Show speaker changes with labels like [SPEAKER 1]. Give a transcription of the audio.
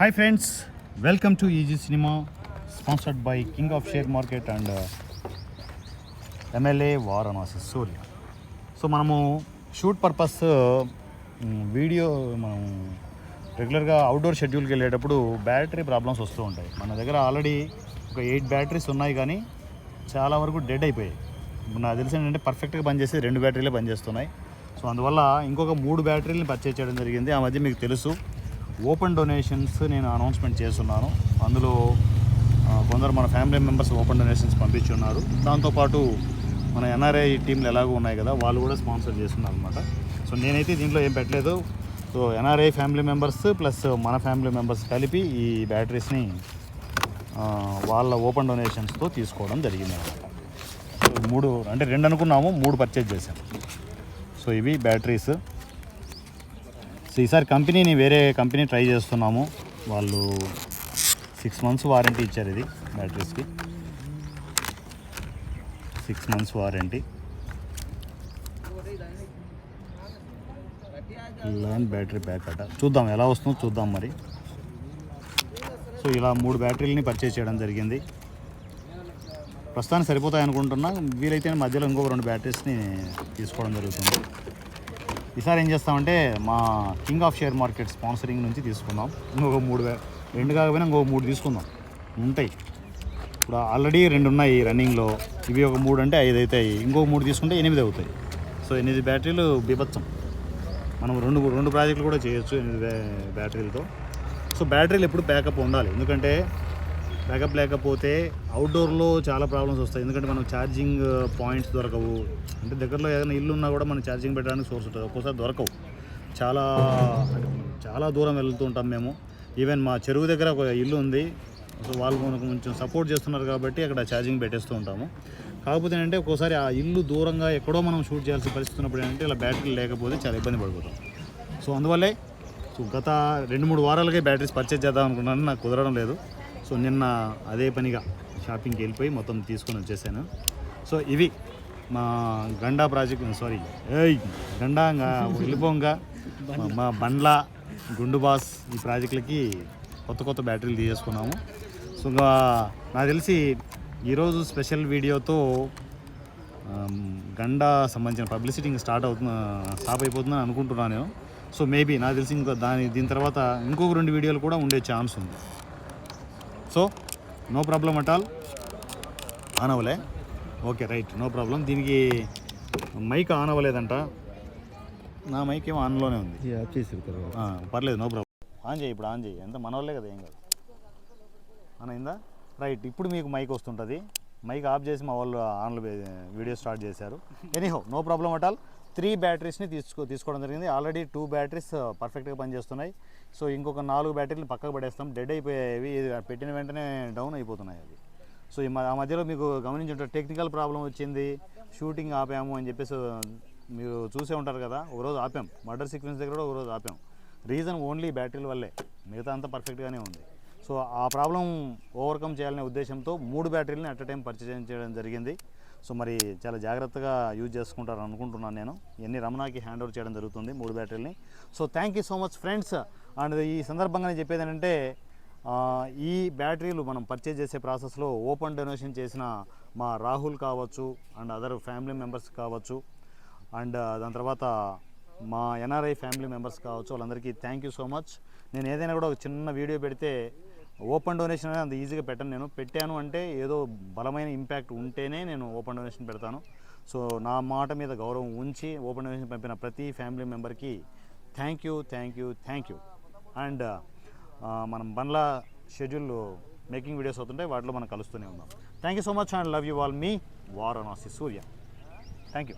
[SPEAKER 1] Hi friends welcome to easy cinema sponsored by king of share market and MLA Varanasi Surya so మనము shoot purpose video మనం రెగ్యులర్గా outdoor షెడ్యూల్కి వెళ్ళేటప్పుడు battery problems వస్తూ ఉంటాయి. మన దగ్గర ఆల్రెడీ ఒక ఎయిట్ బ్యాటరీస్ ఉన్నాయి కానీ చాలా వరకు డెడ్ అయిపోయాయి. ఇప్పుడు నాకు తెలిసి ఏంటంటే పర్ఫెక్ట్గా పనిచేసి రెండు బ్యాటరీలే పనిచేస్తున్నాయి. సో అందువల్ల ఇంకొక మూడు బ్యాటరీలను పర్చేజ్ చేయడం జరిగింది. ఆ మధ్య మీకు తెలుసు. ఓపెన్ డొనేషన్స్ నేను అనౌన్స్మెంట్ చేస్తున్నాను. అందులో కొందరు మన ఫ్యామిలీ మెంబర్స్ ఓపెన్ డొనేషన్స్ పంపించున్నారు. దాంతోపాటు మన ఎన్ఆర్ఐ టీంలు ఎలాగో ఉన్నాయి కదా వాళ్ళు కూడా స్పాన్సర్ చేస్తున్నారు అనమాట సో నేనైతే దీంట్లో ఏం పెట్టలేదు. So NRI family members plus మన ఫ్యామిలీ మెంబర్స్ కలిపి ఈ బ్యాటరీస్ని వాళ్ళ ఓపెన్ డొనేషన్స్తో తీసుకోవడం జరిగింది అనమాట సో మూడు అంటే రెండు అనుకున్నాము మూడు పర్చేజ్ చేశాం. సో ఇవి బ్యాటరీస్. సో ఈసారి కంపెనీని వేరే కంపెనీ ట్రై చేస్తున్నాము. వాళ్ళు సిక్స్ మంత్స్ వారంటీ ఇచ్చారు ఇది బ్యాటరీస్కి six months warranty line battery back అట చూద్దాం ఎలా వస్తుందో చూద్దాం మరి. సో ఇలా మూడు బ్యాటరీలని పర్చేజ్ చేయడం జరిగింది. ప్రస్తుతానికి సరిపోతాయి అనుకుంటున్నా వీలైతే మధ్యలో ఇంకొక రెండు బ్యాటరీస్ని తీసుకోవడం జరుగుతుంది. ఈసారి ఏం చేస్తామంటే మా king of share market sponsoring నుంచి తీసుకుందాం. ఇంకొక మూడు రెండు కాకపోయినా ఇంకొక మూడు తీసుకుందాం. ఉంటాయి. ఇప్పుడు ఆల్రెడీ రెండు ఉన్నాయి రన్నింగ్లో. ఇవి ఒక మూడు అంటే ఐదు అవుతాయి. ఇంకొక మూడు తీసుకుంటే ఎనిమిది అవుతాయి. సో ఎనిమిది బ్యాటరీలు బీభత్సం. మనం రెండు రెండు ప్రాజెక్టులు కూడా చేయొచ్చు ఎనిమిది బ్యాటరీలతో. సో బ్యాటరీలు ఎప్పుడు బ్యాకప్ ఉండాలి. ఎందుకంటే బ్యాకప్ లేకపోతే అవుట్డోర్లో చాలా ప్రాబ్లమ్స్ వస్తాయి. ఎందుకంటే మనం ఛార్జింగ్ పాయింట్స్ దొరకవు. అంటే దగ్గరలో ఏదైనా ఇల్లు ఉన్నా కూడా మనం ఛార్జింగ్ పెట్టడానికి సోర్స్ ఉంటుంది. ఒక్కోసారి దొరకవు. చాలా చాలా దూరం వెళ్తూ ఉంటాం మేము. ఈవెన్ మా చెరువు దగ్గర ఒక ఇల్లు ఉంది. సో వాళ్ళు మనకు కొంచెం సపోర్ట్ చేస్తున్నారు కాబట్టి అక్కడ ఛార్జింగ్ పెట్టేస్తూ ఉంటాము. కాకపోతే ఏంటంటే ఒక్కోసారి ఆ ఇల్లు దూరంగా ఎక్కడో మనం షూట్ చేయాల్సిన పరిస్థితి ఉన్నప్పుడు ఏంటంటే ఇలా బ్యాటరీ లేకపోతే చాలా ఇబ్బంది పడిపోతాం. సో అందువల్లే సో గత రెండు మూడు వారాలకే బ్యాటరీస్ పర్చేజ్ చేద్దాం అనుకున్నాను నాకు కుదరడం లేదు. సో నిన్న అదే పనిగా షాపింగ్కి వెళ్ళిపోయి మొత్తం తీసుకొని వచ్చేసాను. సో ఇవి మా గండా ప్రాజెక్ట్ సారీ ఏయ్ గండా వెళ్ళిపోంగా మా- బండ్ల గుండు బాస్ ఈ ప్రాజెక్టులకి కొత్త కొత్త బ్యాటరీలు తీసేసుకున్నాము. సో ఇంకా నాకు తెలిసి ఈరోజు స్పెషల్ వీడియోతో గండా సంబంధించిన పబ్లిసిటీ ఇంకా స్టార్ట్ అవుతుంది స్టాప్ అయిపోతుందని అనుకుంటున్నాను నేను. సో మేబీ నాకు తెలిసి ఇంకా దాని దీని తర్వాత ఇంకొక రెండు వీడియోలు కూడా ఉండే ఛాన్స్ ఉంది. So no problem at all on అవ్వలే. ఓకే రైట్ నో ప్రాబ్లం దీనికి మైక్ ఆన్ అవ్వలేదంట. నా మైక్ ఏమో ఆన్లోనే ఉంది. పర్లేదు నో ప్రాబ్లం ఆన్ చేయి ఇప్పుడు ఆన్ చేయి. ఎంత మన వాళ్ళే కదా ఏం కాదు. ఆన్ అయిందా రైట్ ఇప్పుడు మీకు మైక్ వస్తుంటుంది. మైక్ ఆఫ్ చేసి మా వాళ్ళు ఆన్లో వీడియో స్టార్ట్ చేశారు. Anyhow no problem at all three బ్యాటరీస్ని తీసుకో తీసుకోవడం జరిగింది. ఆల్రెడీ టూ బ్యాటరీస్ పర్ఫెక్ట్గా పనిచేస్తున్నాయి. సో ఇంకొక నాలుగు బ్యాటరీలు పక్కకు పడేస్తాం. డెడ్ అయిపోయాయి ఇది పెట్టిన వెంటనే డౌన్ అయిపోతున్నాయి అవి. సో ఈ ఆ మధ్యలో మీకు గమనించుంటారు టెక్నికల్ ప్రాబ్లం వచ్చింది. షూటింగ్ ఆపాము అని చెప్పేసి మీరు చూసే ఉంటారు కదా ఒకరోజు ఆపాం. మర్డర్ సీక్వెన్స్ దగ్గర కూడా ఒకరోజు ఆపాం. రీజన్ ఓన్లీ బ్యాటరీల వల్లే. మిగతా అంతా పర్ఫెక్ట్గానే ఉంది. సో ఆ ప్రాబ్లం ఓవర్కమ్ చేయాలనే ఉద్దేశంతో మూడు బ్యాటరీలను అట్ టైం పర్చేజ్ చేయడం జరిగింది. సో మరి చాలా జాగ్రత్తగా యూజ్ చేసుకుంటారు అనుకుంటున్నాను నేను. ఎన్ని రమణాకి హ్యాండ్ ఓవర్ చేయడం జరుగుతుంది మూడు బ్యాటరీని so thank you so much friends and ఈ సందర్భంగా నేను చెప్పేది ఏంటంటే ఈ బ్యాటరీలు మనం పర్చేజ్ చేసే ప్రాసెస్లో ఓపెన్ డొనేషన్ చేసిన మా రాహుల్ కావచ్చు అండ్ అదర్ ఫ్యామిలీ మెంబర్స్ కావచ్చు అండ్ దాని తర్వాత మా ఎన్ఆర్ఐ ఫ్యామిలీ మెంబర్స్ కావచ్చు వాళ్ళందరికీ థ్యాంక్ యూ సో మచ్ నేను ఏదైనా కూడా ఒక చిన్న వీడియో పెడితే ఓపెన్ డొనేషన్ అనేది అంత ఈజీగా పెట్టను నేను. పెట్టాను అంటే ఏదో బలమైన ఇంపాక్ట్ ఉంటేనే నేను ఓపెన్ డొనేషన్ పెడతాను. సో నా మాట మీద గౌరవం ఉంచి ఓపెన్ డొనేషన్ పంపిన ప్రతి family మెంబర్కి thank you thank you thank you. And మనం బండ్ల షెడ్యూల్ మేకింగ్ వీడియోస్ అవుతుంటాయి వాటిలో మనం కలుస్తూనే ఉన్నాం. Thank you so much and love you all. Me Varanasi Surya. Thank you.